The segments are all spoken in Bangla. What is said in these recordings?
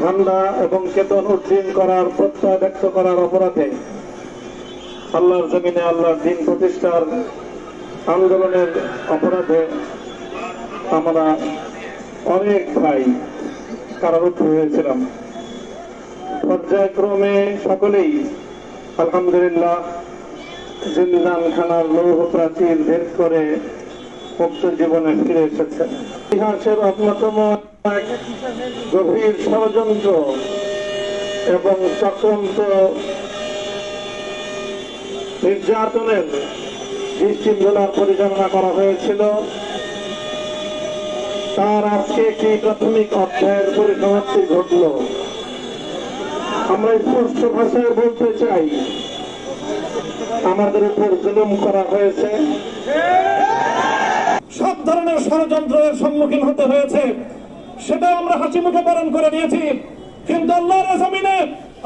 ঝান্ডা এবং চেতন উদ্দিন করার প্রত্যয় ব্যক্ত করার অপরাধে, আল্লাহর জমিনে আল্লাহর দিন প্রতিষ্ঠার আন্দোলনের অপরাধে আমরা অনেক ভাই কারারুদ্ধ হয়েছিলাম। পর্যায়ক্রমে সকলেই আলহামদুলিল্লাহ জিন্দান খানার লৌহ প্রাচীর ভেদ করে মুক্ত জীবনে ফিরে এসেছেন ইতিহাসের অন্যতম গভীর ষড়যন্ত্র এবং চক্রান্ত নির্যাতনের দৃষ্টিমূলার পরিচালনা করা হয়েছিল। তার আজকে একটি প্রাথমিক অধ্যায়ের পরিসমাপ্তি ঘটল। আমরা স্পষ্ট ভাষায় বলতে চাই, আমাদের উপর জুলুম করা হয়েছে। সব ধরনের ষড়যন্ত্রের সম্মুখীন হতে হয়েছে সেটা আমরা হাসি মুখে পালন করে নিয়েছি। কিন্তু আল্লাহর জমিনে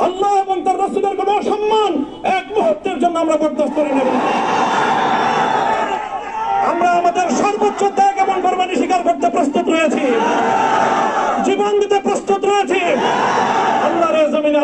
আল্লাহ এবং তার রসুলের কোন সম্মান এক মুহূর্তের জন্য আমরা বরদাস্ত করে নেব না। আমরা আমাদের সর্বোচ্চ ত্যাগ এবং কোরবানি স্বীকার করতে প্রস্তুত রয়েছি জীবন দিতে প্রস্তুত রয়েছি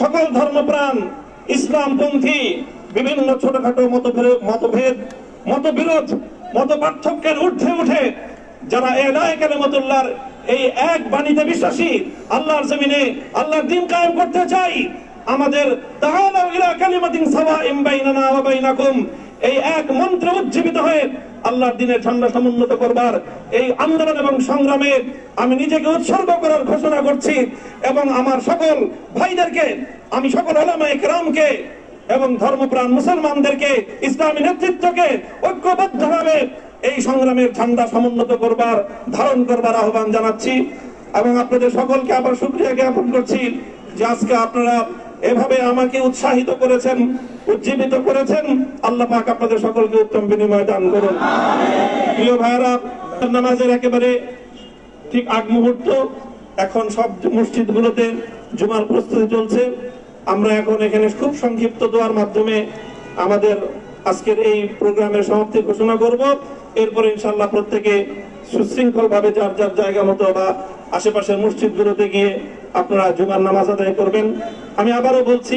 সকল ধর্মপ্রাণ, ইসলামপন্থী, বিভিন্ন ছোটখাটো মতভেদ মতবিরোধ মত পার্থক্যের ঊর্ধ্বে উঠে যারা এলায় কালেমতুল্লাহর এই এক বাণীতে বিশ্বাসী, আল্লাহর জমিনে আল্লাহর দিন কায়েম করতে চাই, আমাদের তাআলাউ ইলা কালিমাতিন সাওয়াইন বাইনানা ওয়া বাইনাকুম, এই এক মন্ত্রে উজ্জীবিত হয়ে আল্লাহর দিনের ঝান্ডা সমুন্নত করবার এই আন্দোলন এবং সংগ্রামে আমি নিজেকে উৎসর্গ করার ঘোষণা করছি এবং আমার সকল ভাইদেরকে, আমি সকল ওলামায়ে কেরামকে এবং ধর্মপ্রাণ মুসলমানদেরকে, ইসলামী নেতৃত্বকে ঐক্যবদ্ধভাবে এই সংগ্রামের ঝান্ডা সমুন্নত করবার, ধারণ করবার আহ্বান জানাচ্ছি এবং আপনাদের সকলকে আবার শুক্রিয়া জ্ঞাপন করছি যে আজকে আপনারা এভাবে আমাকে উৎসাহিত করেছেন। উজ্জীবিত করেছেন। আল্লাহ পাক আপনাদের সকলকে উত্তম বিনিময় দান করুন। প্রিয় ভাইরা নামাজের একেবারে ঠিক আগ মুহূর্ত। এখন সব মসজিদগুলোতে জুমার প্রস্তুতি চলছে। আমরা এখন এখানে খুব সংক্ষিপ্ত দোয়ার মাধ্যমে আমাদের আজকের এই প্রোগ্রামের সমাপ্তি ঘোষণা করব। এরপরে ইনশাল্লাহ প্রত্যেকে সুশৃঙ্খল ভাবে যার যার জায়গা মতো বা আশেপাশের মসজিদগুলোতে গিয়ে আপনারা জুমার নামাজ আদায় করবেন। আমি আবারও বলছি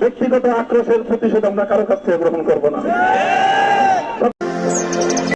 ব্যক্তিগত আক্রোশের প্রতিশোধ আমরা কারও কাছ থেকে গ্রহণ করব না।